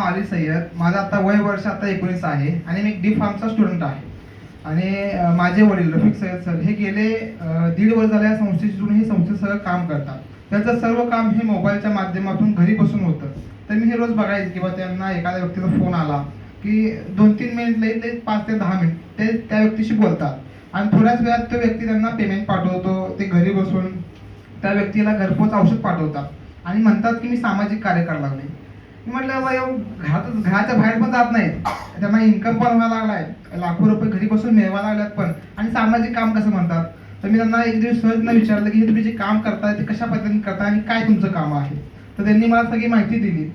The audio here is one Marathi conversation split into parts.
नाव आली सय्यद. माझं आता वय वर्ष आता एकोणीस आहे आणि मी डी फार्मचा स्टुडंट आहे. आणि माझे वडील रफिक सय्यद सर हे गेले दीड वर्ष झाल्या संस्थेतून जोडून हे संस्थेसह काम करतात. त्याचं सर्व काम हे मोबाईलच्या माध्यमातून घरी बसून होतं. तर मी हे रोज बघायचं किंवा त्यांना एखाद्या व्यक्तीचा फोन आला की दोन तीन मिनिट लई लई पाच ते दहा मिनिट ते त्या व्यक्तीशी बोलतात. आणि थोड्याच वेळात तो व्यक्ती त्यांना पेमेंट पाठवतो ते घरी बसून त्या व्यक्तीला घरपोच औषध पाठवतात. आणि म्हणतात की मी सामाजिक कार्य करायला लागले. म्हटलं बाबा एवढं घरात घराच्या बाहेर पण जात नाहीत. त्यांना इन्कम पण व्हायला लागलाय. लाखो रुपये घरी बसून मिळवा लागल्यात पण. आणि सामाजिक काम कसं म्हणतात? तर मी त्यांना एक दिवस सहजनं विचारलं की हे तुम्ही जे काम करताय ते कशा पद्धतीने करता आणि काय तुमचं काम आहे? तर त्यांनी मला सगळी माहिती दिली.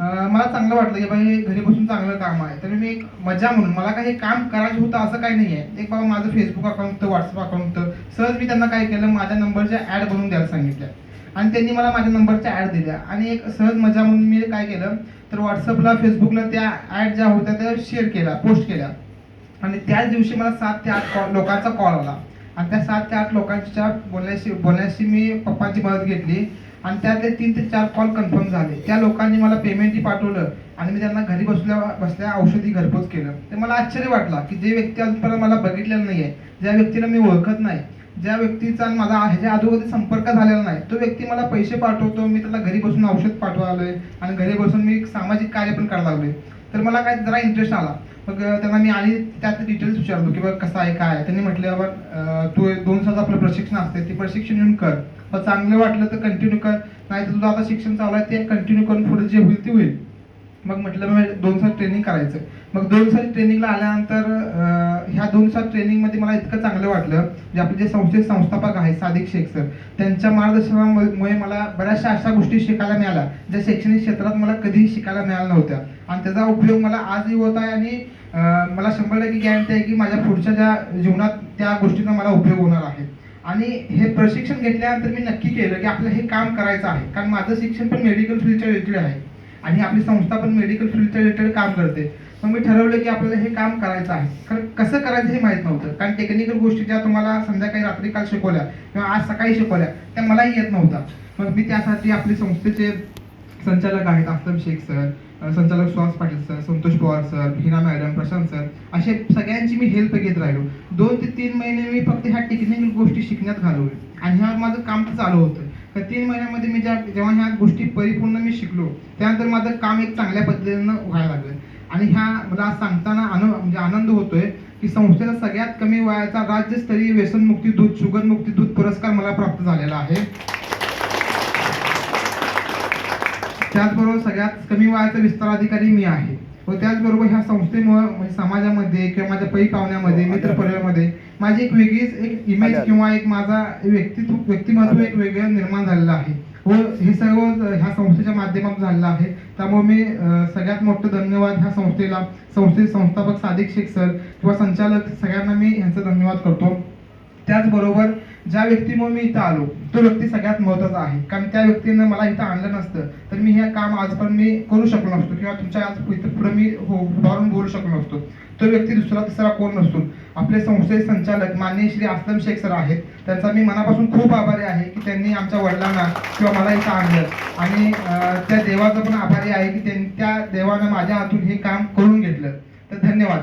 मला चांगलं वाटलं की बाबा हे घरी बसून चांगलं काम आहे. तर मी एक मजा म्हणून मला काही काम करायचं होतं असं काही नाही आहे एक बाबा माझं फेसबुक अकाउंट होतं व्हॉट्सअप अकाउंट होतं. सहज मी त्यांना काय केलं माझ्या नंबरच्या ॲड बनवून द्यायला सांगितल्या. आणि त्यांनी मला माझ्या नंबरच्या ॲड दिल्या. आणि एक सहज मजा म्हणून मी काय केलं तर व्हॉट्सअपला फेसबुकला त्या ॲड ज्या होत्या त्या शेअर केल्या पोस्ट केल्या. आणि त्याच दिवशी मला सात ते आठ कॉल लोकांचा कॉल आला. आणि त्या सात ते आठ लोकांच्या बोलण्याशी बोलण्याशी मी पप्पांची मदत घेतली. आणि त्यातले तीन ते चार कॉल कन्फर्म झाले. त्या लोकांनी मला पेमेंटही पाठवलं. आणि मी त्यांना घरी बसल्या बसल्या औषधी घरपोच केलं. ते मला आश्चर्य वाटला की जे व्यक्ती अजूनपर्यंत मला बघितलेलं नाही आहे ज्या व्यक्तीला मी ओळखत नाही ज्या व्यक्तीचा आणि माझा ह्याच्या अगोदर संपर्क झालेला नाही तो व्यक्ती मला पैसे पाठवतो मी त्याला घरी बसून औषध पाठवालोय आणि घरी बसून मी सामाजिक कार्य पण करायला लागलोय. तर मला काय जरा इंटरेस्ट आला. मग त्यांना मी आणि त्यात डिटेल्स विचारलो की बाबा कसं आहे काय त्यांनी म्हटलं बाबा तू एक दोन तासाचं आपलं प्रशिक्षण असते ते प्रशिक्षण येऊन कर. मग चांगलं वाटलं तर कंटिन्यू कर. नाही तर तुझं आता शिक्षण चालू आहे ते कंटिन्यू करून पुढे जे होईल ते होईल. मग म्हटलं मग दोन साल ट्रेनिंग करायचं. मग दोन साल ट्रेनिंगला आल्यानंतर ह्या दोन साल ट्रेनिंगमध्ये मला इतकं चांगलं वाटलं जे आपले जे संस्थेचे संस्थापक आहेत सादिक शेख सर त्यांच्या मार्गदर्शनामुळे मला बऱ्याचशा अशा गोष्टी शिकायला मिळाल्या ज्या शैक्षणिक क्षेत्रात मला कधीही शिकायला मिळाल्या नव्हत्या. आणि त्याचा उपयोग मला आजही होत आहे आणि मला शंभर टक्के गॅरंटी आहे की माझ्या पुढच्या ज्या जीवनात त्या गोष्टीचा मला उपयोग होणार आहे. आणि हे प्रशिक्षण घेतल्यानंतर मी नक्की केलं की आपलं हे काम करायचं आहे कारण माझं शिक्षण पण मेडिकल फील्डच्या रिलेटेड आहे. आणि आपली संस्था पण मेडिकल फील्डच्या रिलेटेड काम करते. मग मी ठरवलं की आपल्याला हे काम करायचं आहे. कारण कसं करायचं हे माहीत नव्हतं. कारण टेक्निकल गोष्टी ज्या तुम्हाला संध्याकाळी रात्री काल शिकवल्या किंवा आज सकाळी शिकवल्या त्या मलाही येत नव्हत्या. मग मी त्यासाठी आपली संस्थेचे संचालक आहेत आस्तम शेख सर संचालक Suhas Patil sir Santosh Pawar sir Hina madam Prashant sir असे सगळ्यांची मी हेल्प घेत राहिलो. दोन ते तीन महिने मी फक्त ह्या टेक्निकल गोष्टी शिकण्यात घालवले. आणि ह्या माझं काम तर चालू होतं. तर तीन महिन्यामध्ये मी ज्या जेव्हा ह्या गोष्टी परिपूर्ण मी शिकलो त्यानंतर माझं काम एक चांगल्या पद्धतीनं व्हायला लागलं. आणि ह्या मला सांगताना आन म्हणजे आनंद होतोय की संस्थेचा सगळ्यात कमी वयाचा राज्यस्तरीय व्यसनमुक्ती दूध शुगरमुक्ती दूध पुरस्कार मला प्राप्त झालेला आहे. त्याचबरोबर सगळ्यात कमी वयाचा विस्तार अधिकारी मी आहे. व त्याचबरोबर ह्या संस्थेमुळे म्हणजे समाजामध्ये किंवा माझ्या पै पाहुण्यामध्ये मित्र परिवारामध्ये माझी एक वेगळीच एक इमेज किंवा एक माझा व्यक्तित्व व्यक्तिमत्व एक वेगळं निर्माण झालेलं आहे. व हे सर्व ह्या संस्थेच्या माध्यमातून झालेलं आहे. त्यामुळे मी सगळ्यात मोठं धन्यवाद ह्या संस्थेला संस्थेचे संस्थापक सादिक शेख सर किंवा संचालक सगळ्यांना मी ह्यांचा धन्यवाद करतो. त्याचबरोबर ज्या व्यक्तीमुळे मी इथं आलो तो व्यक्ती सगळ्यात महत्त्वाचा आहे. कारण त्या व्यक्तीनं मला इथं आणलं नसतं तर मी हे काम आजपर्यंत मी करू शकलो नसतो किंवा तुमच्या आज इथं पुढे मी हो उभारून बोलू शकलो नसतो. तो व्यक्ती दुसरा तिसरा कोण नसतो. आपले संस्थेचे संचालक माननीय श्री असलम शेख सर आहेत. त्यांचा मी मनापासून खूप आभारी आहे की त्यांनी आमच्या वडिलांना किंवा मला इथं आणलं. आणि त्या देवाचा पण आभारी आहे की त्यां- त्या देवानं माझ्या हातून हे काम करून घेतलं. तर धन्यवाद.